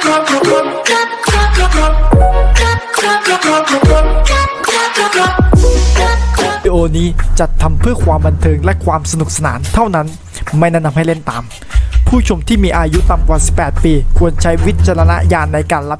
วิดีโอนี้จัดทำเพื่อความบันเทิงและความสนุกสนานเท่านั้น ไม่แนะนำให้เล่นตาม ผู้ชมที่มีอายุต่ำกว่า 18 ปี ควรใช้วิจารณญาณในการรับ